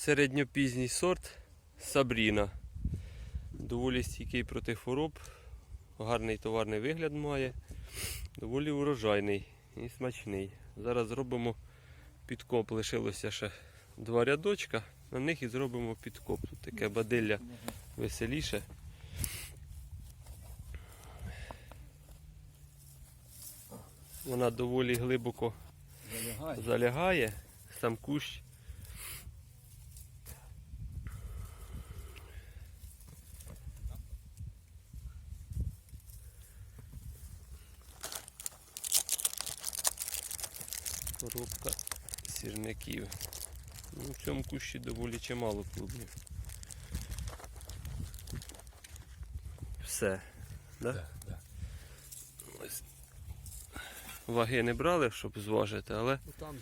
середньопізній сорт Сабріна. Доволі стійкий проти хвороб, гарний товарний вигляд має, доволі урожайний і смачний. Зараз зробимо підкоп. Лишилося ще два рядочка, на них і зробимо підкоп. Тут таке бадилля веселіше. Вона доволі глибоко Залягай. залягає, сам кущ. Коробка сірників. Ну, в цьому кущі доволі чимало клубнів. Все. Да? Да, да. Ось. Ваги не брали, щоб зважити, але Ну там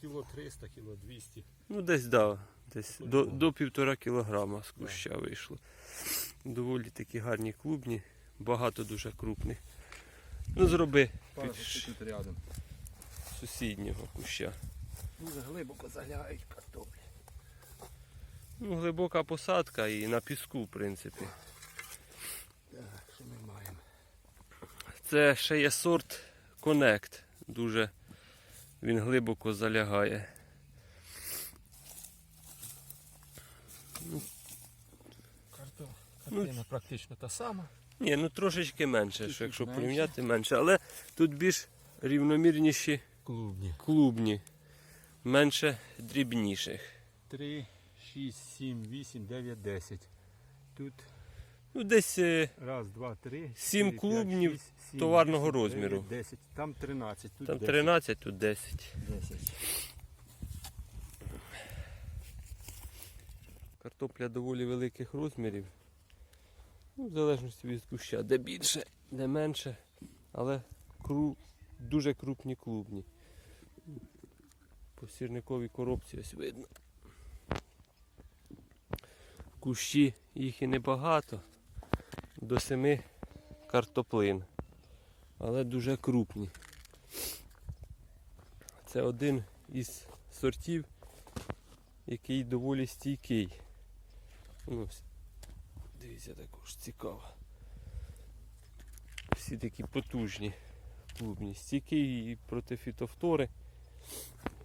кіло 300, кіло 200. Ну, десь да, десь до, до півтора кілограма з куща вийшло. Доволі такі гарні клубні, багато дуже крупних. Ну, зроби Під тут рядом. Сусіднього куща. Дуже глибоко залягають картоплі. Ну, глибока посадка і на піску, в принципі. Так, що ми маємо? Це ще є сорт Connect. Дуже він глибоко залягає. Карто... Ну, практично та сама. Ні, ну трошечки менше, що Чуть-чуть якщо менше. порівняти менше. Але тут більш рівномірніші Клубні. клубні, менше дрібніших. 3, 6, 7, 8, 9, 10. Тут Ну, десь е, раз, два, три. Сім чотири, п'ять, клубнів шість, сім, товарного вісім, розміру. дев'ять, 10. Там 13, тут там 10. 13, тут 10. 10. Картопля доволі великих розмірів. Ну, в залежності від куща. Де більше, де менше. Але кру... дуже крупні клубні. По сірниковій коробці ось видно. Кущі їх і небагато. До семи картоплин. Але дуже крупні. Це один із сортів, який доволі стійкий. Ну, ось, дивіться, також цікаво. Всі такі потужні клубні. Стійкий і проти фітофтори,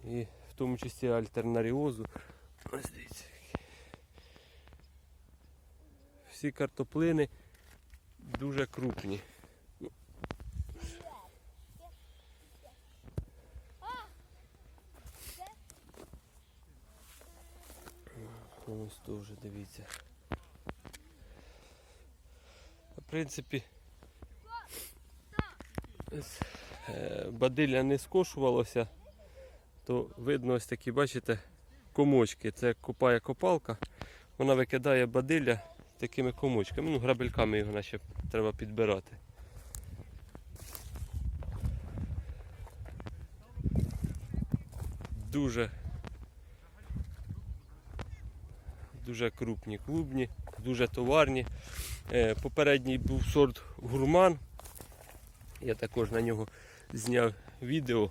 і в тому числі альтернаріозу. Всі картоплини дуже крупні. Ось теж дивіться. В принципі, бадилля не скошувалося, то видно ось такі, бачите, комочки. Це копає копалка, вона викидає бадилля такими комочками. Ну, грабельками його наче треба підбирати. Дуже дуже крупні клубні, дуже товарні. Е, Попередній був сорт гурман. Я також на нього зняв відео.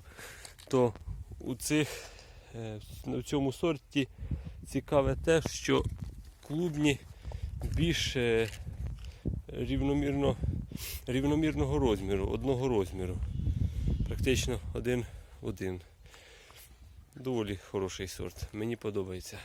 То у цих, е, цьому сорті цікаве те, що клубні більш е, рівномірно, рівномірного розміру, одного розміру. Практично один в один. Доволі хороший сорт. Мені подобається.